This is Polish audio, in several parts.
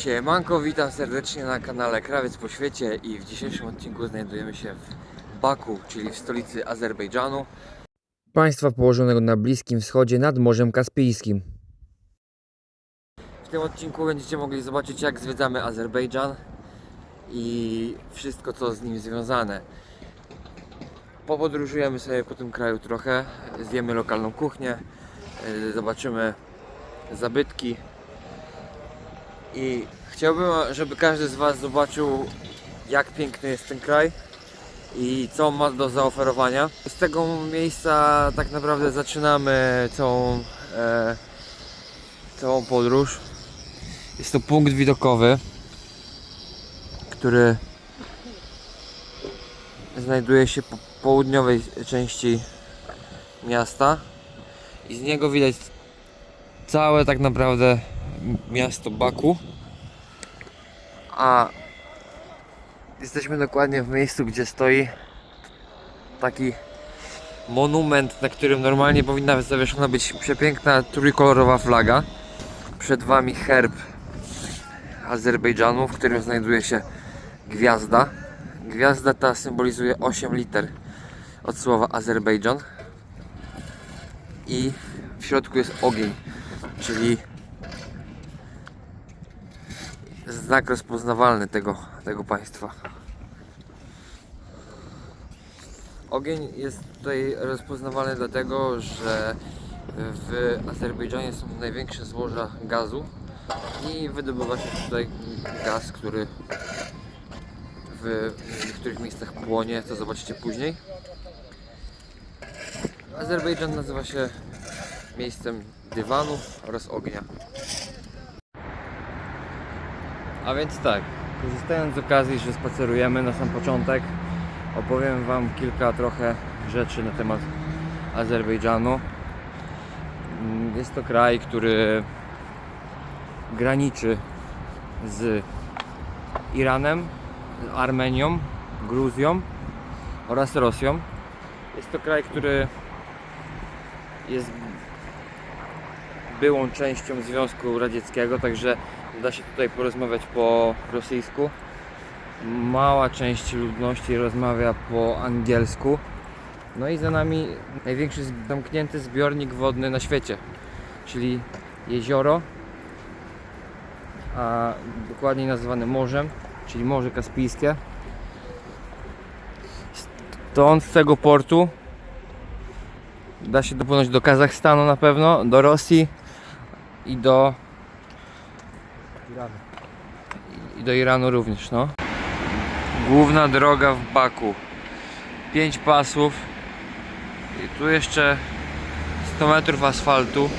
Siemanko, witam serdecznie na kanale Krawiec po świecie i w dzisiejszym odcinku znajdujemy się w Baku, czyli w stolicy Azerbejdżanu. Państwa położonego na Bliskim Wschodzie nad Morzem Kaspijskim. W tym odcinku będziecie mogli zobaczyć jak zwiedzamy Azerbejdżan i wszystko co z nim związane. Popodróżujemy sobie po tym kraju trochę, zjemy lokalną kuchnię, yy, zobaczymy zabytki i chciałbym, żeby każdy z Was zobaczył jak piękny jest ten kraj i co ma do zaoferowania. Z tego miejsca tak naprawdę zaczynamy całą, e, całą podróż. Jest to punkt widokowy, który znajduje się po południowej części miasta i z niego widać całe tak naprawdę miasto Baku. A jesteśmy dokładnie w miejscu, gdzie stoi taki monument, na którym normalnie powinna zawieszona być przepiękna trójkolorowa flaga. Przed Wami herb Azerbejdżanu, w którym znajduje się gwiazda. Gwiazda ta symbolizuje 8 liter od słowa Azerbejdżan. I w środku jest ogień, czyli znak rozpoznawalny tego, tego państwa. Ogień jest tutaj rozpoznawalny dlatego, że w Azerbejdżanie są największe złoża gazu i wydobywa się tutaj gaz, który w niektórych miejscach płonie, to zobaczycie później. Azerbejdżan nazywa się miejscem dywanu oraz ognia. A więc tak, korzystając z okazji, że spacerujemy na sam początek, opowiem Wam kilka trochę rzeczy na temat Azerbejdżanu. Mm, Jest to kraj, który graniczy z Iranem, Armenią, Gruzją oraz Rosją. Jest to kraj, który jest byłą częścią Związku Radzieckiego, także da się tutaj porozmawiać po rosyjsku. Mała część ludności rozmawia po angielsku. No i za nami największy zamknięty zbiornik wodny na świecie, czyli jezioro, a dokładniej nazywane morzem, czyli Morze Kaspijskie. Stąd z tego portu da się dopłynąć do Kazachstanu na pewno, do Rosji i do i do Iranu również, no. Główna droga w Baku. 5 pasów. I tu jeszcze 100 metrów asfaltu.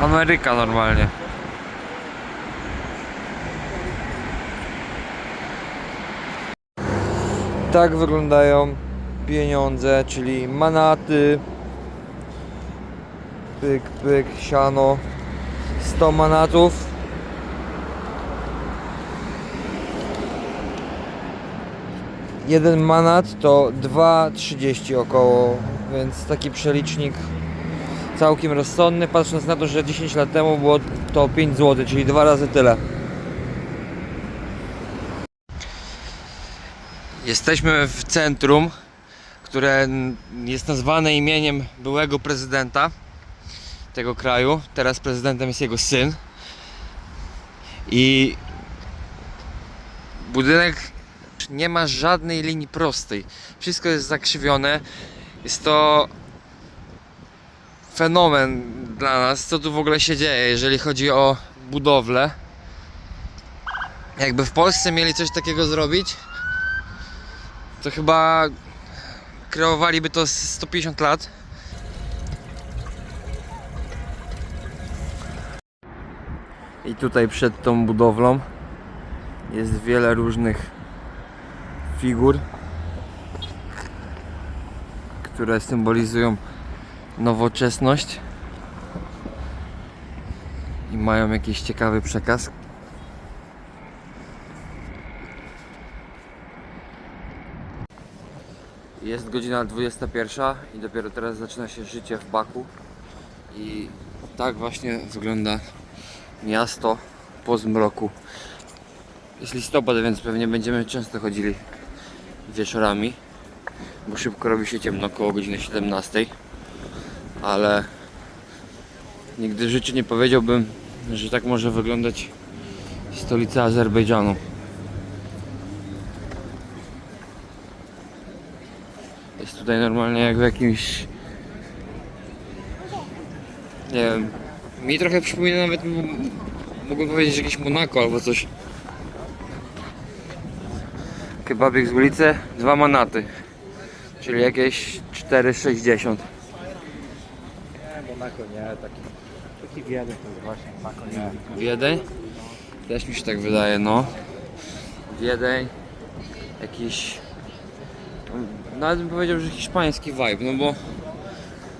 Ameryka normalnie. Tak wyglądają pieniądze, czyli manaty, pyk, pyk, siano, 100 manatów. Jeden manat to 2,30 około, więc taki przelicznik całkiem rozsądny, patrząc na to, że 10 lat temu było to 5 zł, czyli dwa razy tyle. Jesteśmy w centrum, które jest nazwane imieniem byłego prezydenta tego kraju. Teraz prezydentem jest jego syn. I budynek nie ma żadnej linii prostej. Wszystko jest zakrzywione. Jest to fenomen dla nas, co tu w ogóle się dzieje, jeżeli chodzi o budowlę. Jakby w Polsce mieli coś takiego zrobić, to chyba kreowaliby to z 150 lat. I tutaj przed tą budowlą jest wiele różnych figur, które symbolizują nowoczesność i mają jakiś ciekawy przekaz. Jest godzina 21 i dopiero teraz zaczyna się życie w Baku i Tak właśnie wygląda miasto po zmroku. Jest listopad, więc pewnie będziemy często chodzili wieczorami, bo szybko robi się ciemno, około godziny 17. Ale nigdy w życiu nie powiedziałbym, że tak może wyglądać stolica Azerbejdżanu. Jest tutaj normalnie jak w jakimś. Nie wiem. Mi trochę przypomina nawet. Mogłem powiedzieć jakieś Monako albo coś. Kebabik z ulicy, dwa manaty. Czyli jakieś 4,60. Nie, Monako nie, taki, taki Wiedeń to jest właśnie, Monako nie. Wiedeń? Też mi się tak wydaje, no. Wiedeń. Jakiś. Nawet bym powiedział, że hiszpański vibe, no bo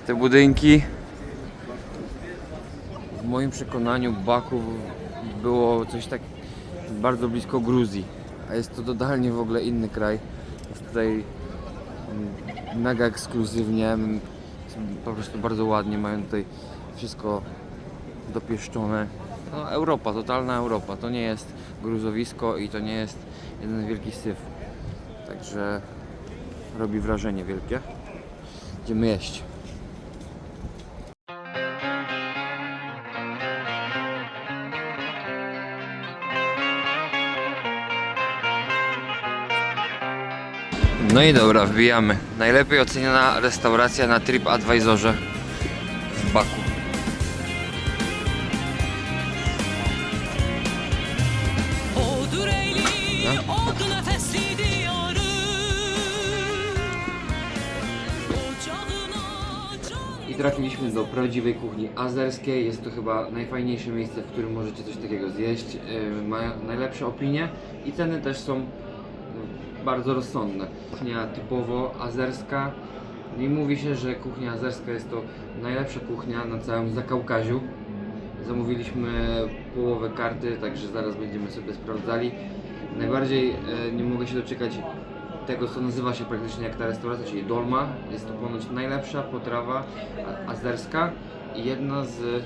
te budynki w moim przekonaniu Baku było coś tak bardzo blisko Gruzji, a jest to totalnie w ogóle inny kraj. Jest tutaj mm, mega ekskluzywnie, po prostu bardzo ładnie, mają tutaj wszystko dopieszczone. No, Europa, totalna Europa. To nie jest gruzowisko i to nie jest jeden wielki syf. Także robi wrażenie wielkie. Idziemy jeść. No i dobra, wbijamy. Najlepiej oceniana restauracja na TripAdvisorze w Baku. I trafiliśmy do prawdziwej kuchni azerskiej. Jest to chyba najfajniejsze miejsce, w którym możecie coś takiego zjeść. Yy, Ma najlepsze opinie i ceny też są bardzo rozsądne. Kuchnia typowo azerska. I mówi się, że kuchnia azerska jest to najlepsza kuchnia na całym Zakaukaziu. Zamówiliśmy połowę karty, także zaraz będziemy sobie sprawdzali. Najbardziej e, nie mogę się doczekać tego, co nazywa się praktycznie jak ta restauracja, czyli dolma. Jest to ponoć najlepsza potrawa azerska i jedna z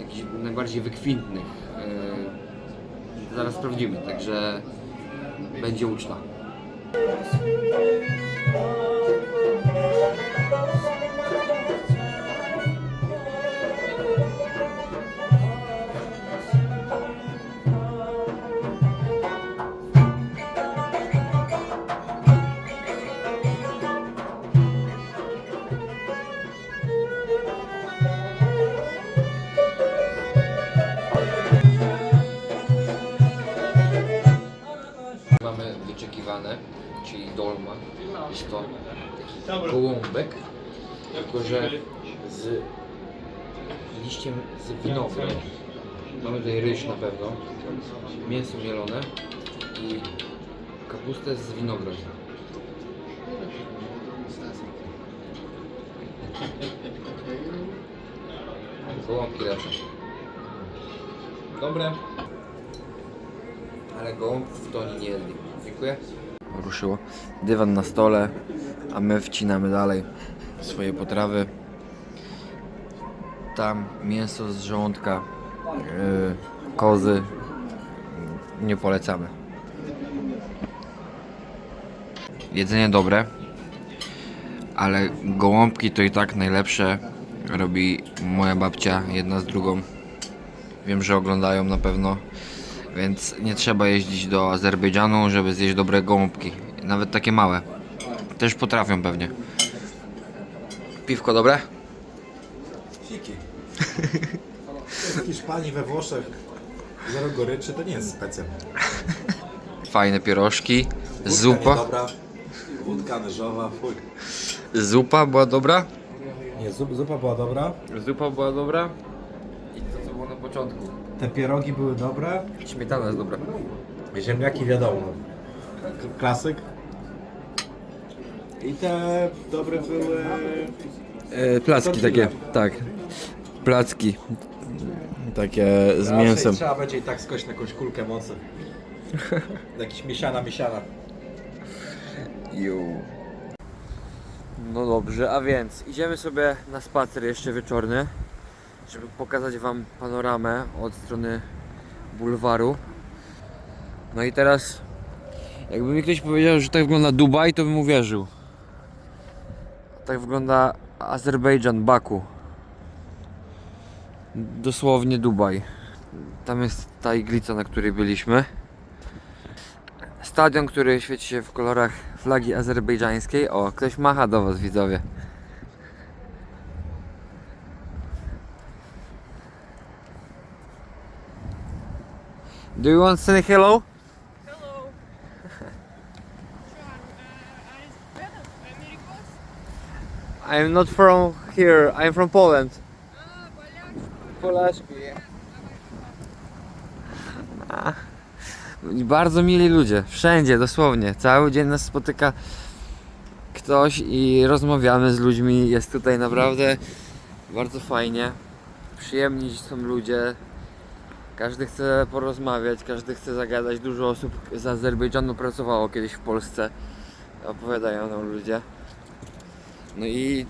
jakichś najbardziej wykwintnych. E, zaraz sprawdzimy, także będzie uczta. Thank you. Czyli dolma. Jest to taki gołąbek, tylko że z liściem z winogron. Mamy tutaj ryż na pewno, mięso mielone i kapustę z winogron. Gołąbki lepsze. Dobre. Ale gołąbków to oni nie jedli. Dziękuję. Ruszyło. Dywan na stole, a my wcinamy dalej swoje potrawy. Tam mięso z żołądka yy, kozy. Nie polecamy. Jedzenie dobre, ale gołąbki to i tak najlepsze robi moja babcia, jedna z drugą. Wiem, że oglądają na pewno. Więc nie trzeba jeździć do Azerbejdżanu, żeby zjeść dobre gołąbki. Nawet takie małe. Też potrafią pewnie. Piwko dobre? Siki. W Hiszpanii, we Włoszech zero goryczy to nie jest specjal. Fajne pierożki. Wódka Zupa. niedobra, Wódka nyżowa, fuj. Zupa była dobra? Nie, zup, zupa była dobra. Zupa była dobra. I to co było na początku. Te pierogi były dobre. Śmietana jest dobra. Ziemniaki wiadomo. K- Klasyk. I te dobre były... E, placki takie, tak. Placki. Takie z Raczej mięsem. Trzeba będzie i tak skość na jakąś kulkę mocy. Jakiś miesiana, miesiana. Ju. No dobrze, a więc idziemy sobie na spacer jeszcze wieczorny. Żeby pokazać Wam panoramę od strony bulwaru. No i teraz, jakby mi ktoś powiedział, że tak wygląda Dubaj, to bym uwierzył. Tak wygląda Azerbejdżan, Baku. Dosłownie Dubaj. Tam jest ta iglica, na której byliśmy. Stadion, który świeci się w kolorach flagi azerbejdżańskiej. O, ktoś macha do Was, widzowie. Do you want to say hello? Hello. I'm not from here, I'm from Poland. Polaszki. A. I Bardzo mili ludzie, wszędzie dosłownie. Cały dzień nas spotyka ktoś i rozmawiamy z ludźmi. Jest tutaj naprawdę bardzo fajnie. Przyjemni są ludzie. Każdy chce porozmawiać, każdy chce zagadać. Dużo osób z Azerbejdżanu pracowało kiedyś w Polsce. Opowiadają nam ludzie. No i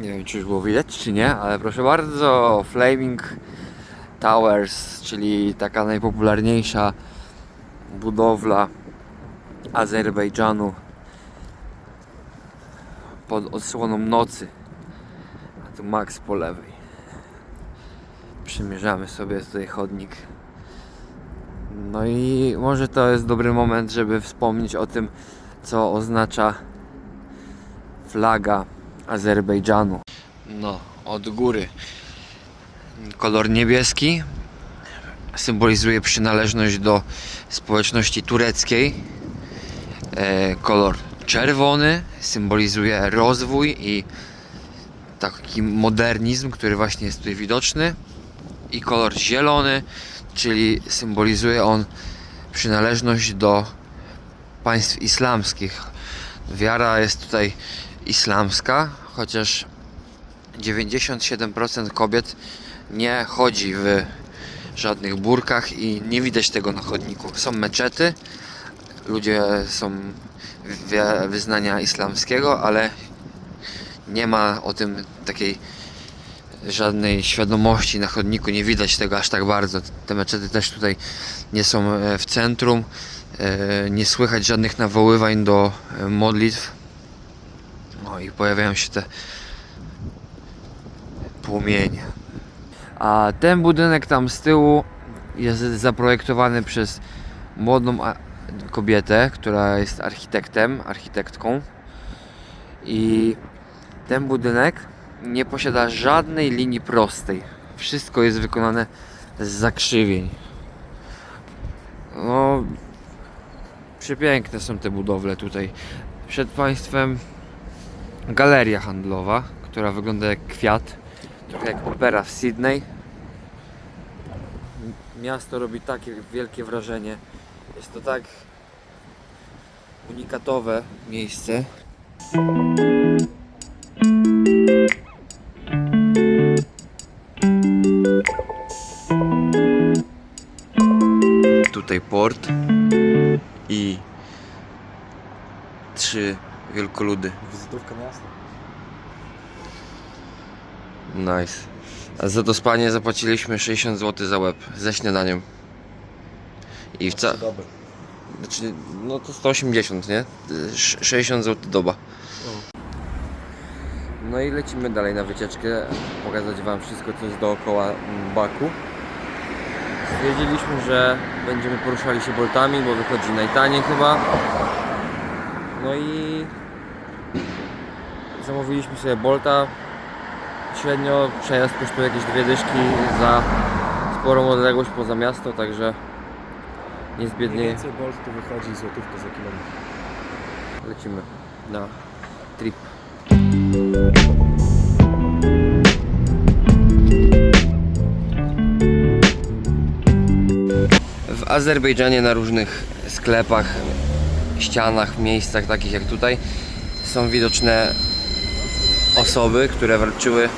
nie wiem, czy już było widać, czy nie, ale proszę bardzo, Flaming Towers, czyli taka najpopularniejsza budowla Azerbejdżanu pod odsłoną nocy. A tu Max po lewej. Przymierzamy sobie tutaj chodnik. No i może to jest dobry moment, żeby wspomnieć o tym, co oznacza flaga Azerbejdżanu. No, od góry. Kolor niebieski symbolizuje przynależność do społeczności tureckiej. E, kolor czerwony symbolizuje rozwój i taki modernizm, który właśnie jest tutaj widoczny. I kolor zielony, czyli symbolizuje on przynależność do państw islamskich. Wiara jest tutaj islamska, chociaż 97% kobiet nie chodzi w żadnych burkach i nie widać tego na chodniku. Są meczety, ludzie są wyznania islamskiego, ale nie ma o tym takiej żadnej świadomości na chodniku, nie widać tego aż tak bardzo. Te meczety też tutaj nie są e, w centrum, e, nie słychać żadnych nawoływań do e, modlitw. No i pojawiają się te płomienie. A ten budynek tam z tyłu jest zaprojektowany przez młodą kobietę, która jest architektem, architektką. I ten budynek nie posiada żadnej linii prostej. Wszystko jest wykonane z zakrzywień. No, przepiękne są te budowle tutaj. Przed Państwem galeria handlowa, która wygląda jak kwiat, trochę jak opera w Sydney. Miasto robi takie wielkie wrażenie. Jest to tak unikatowe miejsce. I trzy wielkoludy. Wizytówka miasta. Nice. A za to spanie zapłaciliśmy 60 zł za łeb ze śniadaniem. I w ca... Dobry. Znaczy, no to 180, nie? Sz- 60 zł doba. No i lecimy dalej na wycieczkę, pokazać Wam wszystko, co jest dookoła Baku. Stwierdziliśmy, że będziemy poruszali się boltami, bo wychodzi najtaniej chyba. No i zamówiliśmy sobie bolta. Średnio przejazd kosztuje jakieś dwie dyszki za sporą odległość poza miasto, także nie zbiednieje. więcej Bolt tu wychodzi złotówkę za kilometr. Lecimy na trip. Azerbejdżanie na różnych sklepach, ścianach, miejscach takich jak tutaj są widoczne osoby, które walczyły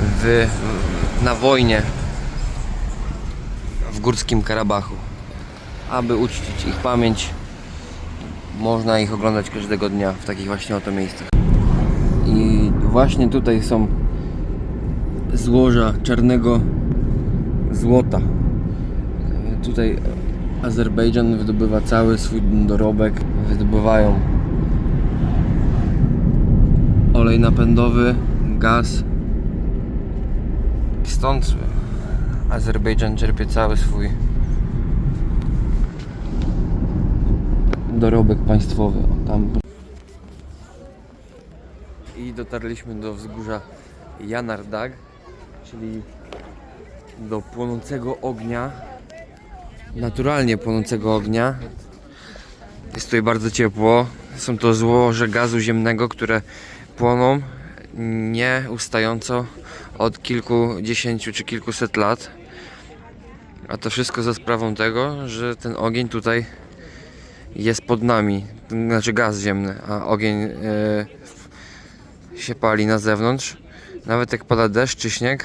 w, na wojnie w Górskim Karabachu. Aby uczcić ich pamięć, można ich oglądać każdego dnia w takich właśnie oto miejscach. I właśnie tutaj są złoża czarnego złota. Tutaj Azerbejdżan wydobywa cały swój dorobek. Wydobywają olej napędowy, gaz. Stąd Azerbejdżan czerpie cały swój dorobek państwowy. Tam. I dotarliśmy do wzgórza Janardag, czyli do płonącego ognia, naturalnie płonącego ognia. Jest tutaj bardzo ciepło. Są to złoże gazu ziemnego, które płoną nieustająco od kilkudziesięciu czy kilkuset lat. A to wszystko za sprawą tego, że ten ogień tutaj jest pod nami, znaczy gaz ziemny, a ogień e, się pali na zewnątrz. Nawet jak pada deszcz czy śnieg,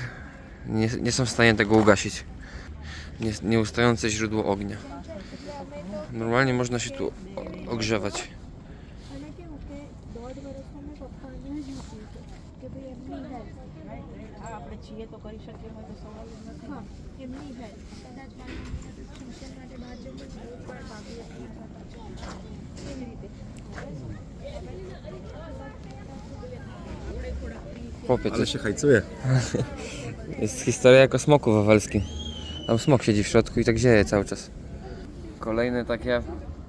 nie, nie są w stanie tego ugasić nieustające źródło ognia. Normalnie można się tu ogrzewać. Chłopiec. Ale się hajcuje. Jest historia jako smoku wawelskim. Tam smok siedzi w środku i tak zieje cały czas. Kolejne takie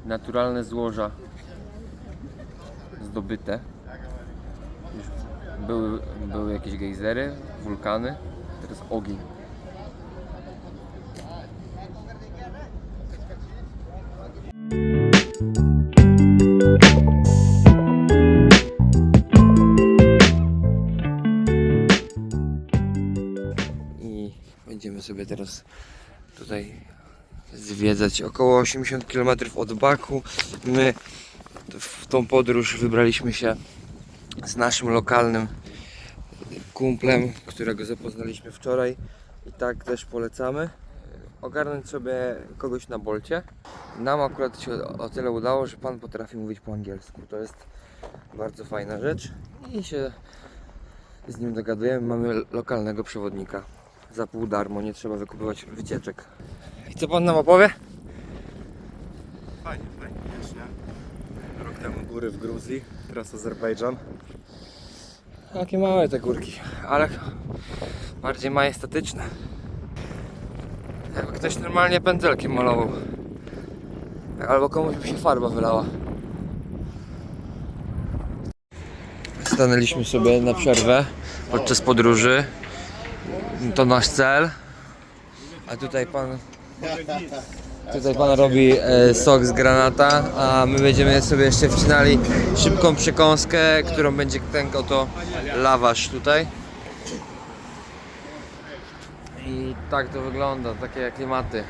naturalne złoża zdobyte. Były, były jakieś gejzery, wulkany, teraz ogień. Teraz tutaj zwiedzać około 80 km od Baku. My w tą podróż wybraliśmy się z naszym lokalnym kumplem, którego zapoznaliśmy wczoraj i tak też polecamy. Ogarnąć sobie kogoś na bolcie. Nam akurat się o tyle udało, że pan potrafi mówić po angielsku. To jest bardzo fajna rzecz i się z nim dogadujemy. Mamy lokalnego przewodnika za pół darmo, nie trzeba wykupywać wycieczek. I co pan nam opowie? Fajnie, fajnie, wiesz, nie? Rok temu góry w Gruzji, teraz Azerbejdżan. Jakie małe te górki, ale bardziej majestatyczne. Jakby ktoś normalnie pędzelkiem malował. Albo komuś by się farba wylała. Stanęliśmy sobie na przerwę podczas podróży. To nasz cel. A tutaj pan Tutaj pan robi e, sok z granata, a my będziemy sobie jeszcze wcinali szybką przekąskę, którą będzie ten oto lawasz tutaj. I tak to wygląda, takie klimaty.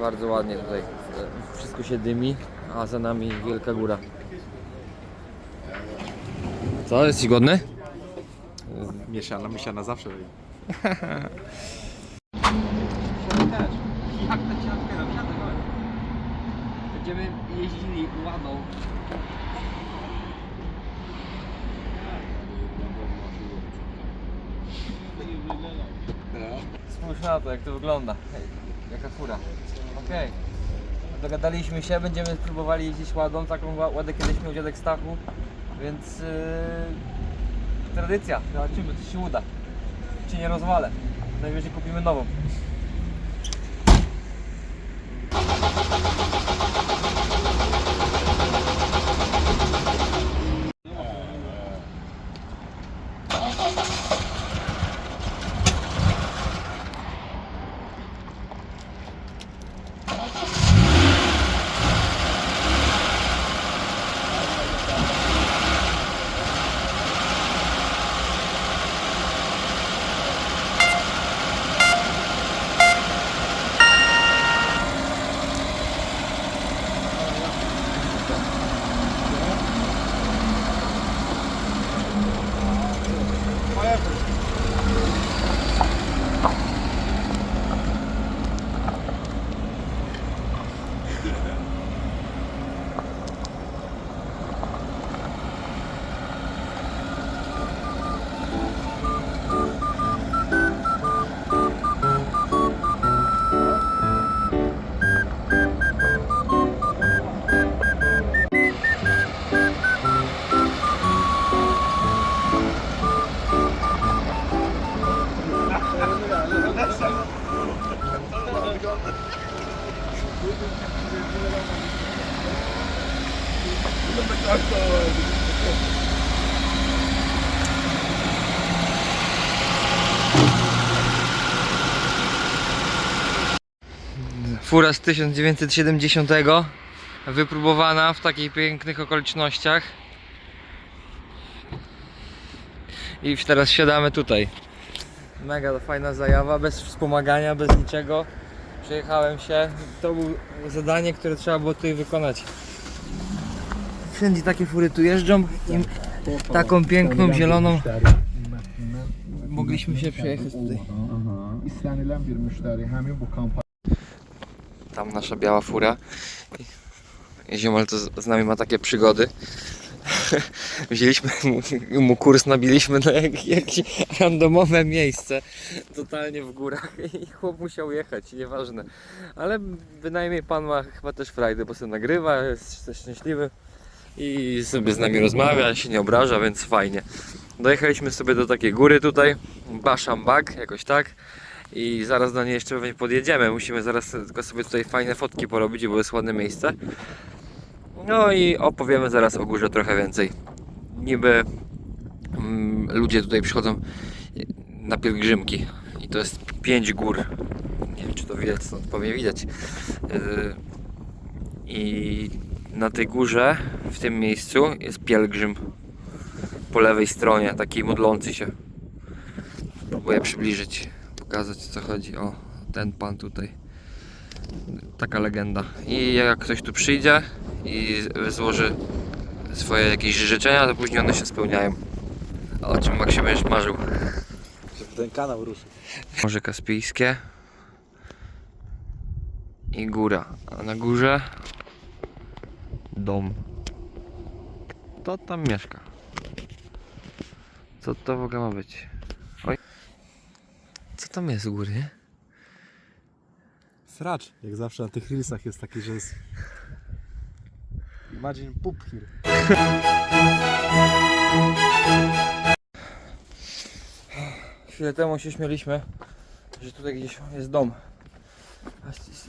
Bardzo ładnie tutaj. e, Wszystko się dymi, a za nami wielka góra. Co, jesteś głodny? Miesiana, miesiana zawsze. Jak to się otwiera? Będziemy jeździli ładą. Spójrz na to, jak to wygląda. Hej, jaka fura. Okej. Dogadaliśmy się, będziemy próbowali jeździć ładą. Taką ła- ładę kiedyś miał dziadek Stachu, więc yy, tradycja. Zobaczymy, czy się uda. Czy nie rozwalę. Najwyżej kupimy nową. Fura z 1970. Wypróbowana w takich pięknych okolicznościach. I teraz siadamy tutaj. Mega fajna zajawa, bez wspomagania, bez niczego. Przejechałem się. To było zadanie, które trzeba było tutaj wykonać. Wszędzie takie fury tu jeżdżą i taką piękną, zieloną mogliśmy się przejechać tutaj. Tam nasza biała fura. Ziomal to z nami ma takie przygody. Wzięliśmy mu, mu kurs, nabiliśmy na jak, jakieś randomowe miejsce, totalnie w górach i chłop musiał jechać, nieważne. Ale bynajmniej pan ma chyba też frajdę, bo sobie nagrywa, jest szczęśliwy i sobie z nami rozmawia, się nie obraża, więc fajnie. Dojechaliśmy sobie do takiej góry tutaj, Baszambak, jakoś tak. I zaraz do niej jeszcze pewnie podjedziemy. Musimy zaraz tylko sobie tutaj fajne fotki porobić, bo jest ładne miejsce. No i opowiemy zaraz o górze trochę więcej. Niby mm, ludzie tutaj przychodzą na pielgrzymki i to jest pięć gór. Nie wiem czy to widać, stąd pewnie widać. Yy, I na tej górze, w tym miejscu jest pielgrzym po lewej stronie, taki modlący się. Próbuję przybliżyć, pokazać co chodzi. O, ten pan tutaj. Taka legenda. I jak ktoś tu przyjdzie i złoży swoje jakieś życzenia, to później one się spełniają. O czym Maksiu będziesz marzył? Żeby ten kanał ruszył. Morze Kaspijskie i góra. A na górze dom. Kto tam mieszka? Co to w ogóle ma być? Co tam jest u góry? nie? Sracz. Jak zawsze na tych reelsach jest taki, że jest... Imagine poop here. Chwilę temu się śmialiśmy, że tutaj gdzieś jest dom.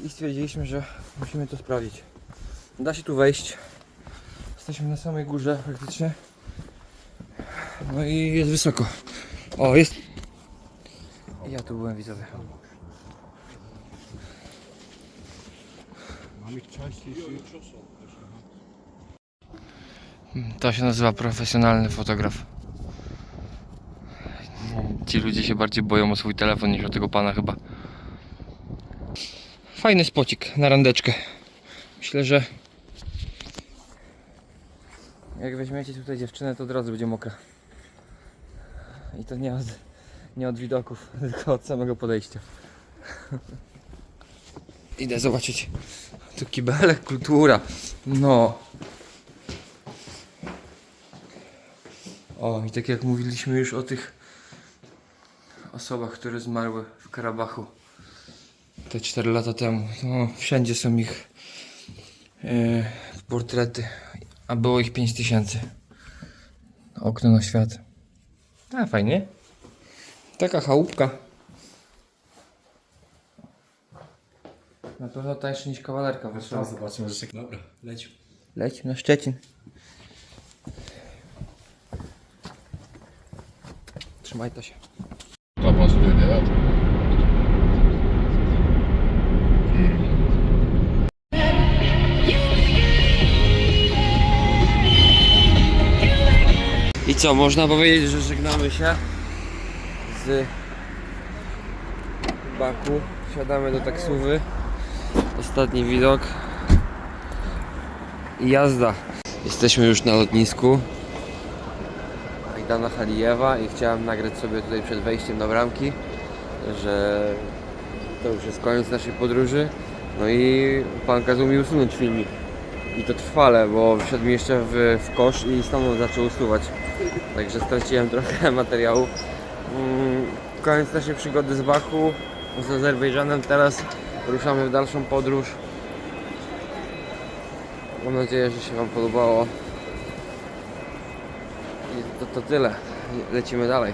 I stwierdziliśmy, że musimy to sprawdzić. Da się tu wejść. Jesteśmy na samej górze praktycznie. No i jest wysoko. O, jest. Tu byłem widzowie. To się nazywa profesjonalny fotograf. Ci ludzie się bardziej boją o swój telefon niż o tego pana chyba. Fajny spocik na randeczkę. Myślę, że jak weźmiecie tutaj dziewczynę, to od razu będzie mokra. I to nie od, nie od widoków, tylko od samego podejścia. Idę zobaczyć. Tu kibelek, kultura. No. O, i tak jak mówiliśmy już o tych osobach, które zmarły w Karabachu te 4 lata temu. No, wszędzie są ich e, portrety, a było ich 5000. Okno na świat. A, fajnie. Taka chałupka. Na pewno tańsze niż kawalerka w Warszawie. Zobaczymy, że się... Dobra, leć. Leć na Szczecin. Trzymaj to się. kapasitede I co, można powiedzieć, że żegnamy się z Baku. Wsiadamy do taksówy. Ostatni widok. I jazda. Jesteśmy już na lotnisku. Ajdana Halijewa i chciałem nagrać sobie tutaj przed wejściem do bramki, że to już jest koniec naszej podróży. No i pan kazał mi usunąć filmik. I to trwale, bo wszedł mi jeszcze w, w kosz i stanął zaczął usuwać. Także straciłem trochę materiału. Mm, Koniec naszej przygody z Baku, z Azerbejdżanem. Teraz ruszamy w dalszą podróż. Mam nadzieję, że się Wam podobało. I to, to tyle. Lecimy dalej.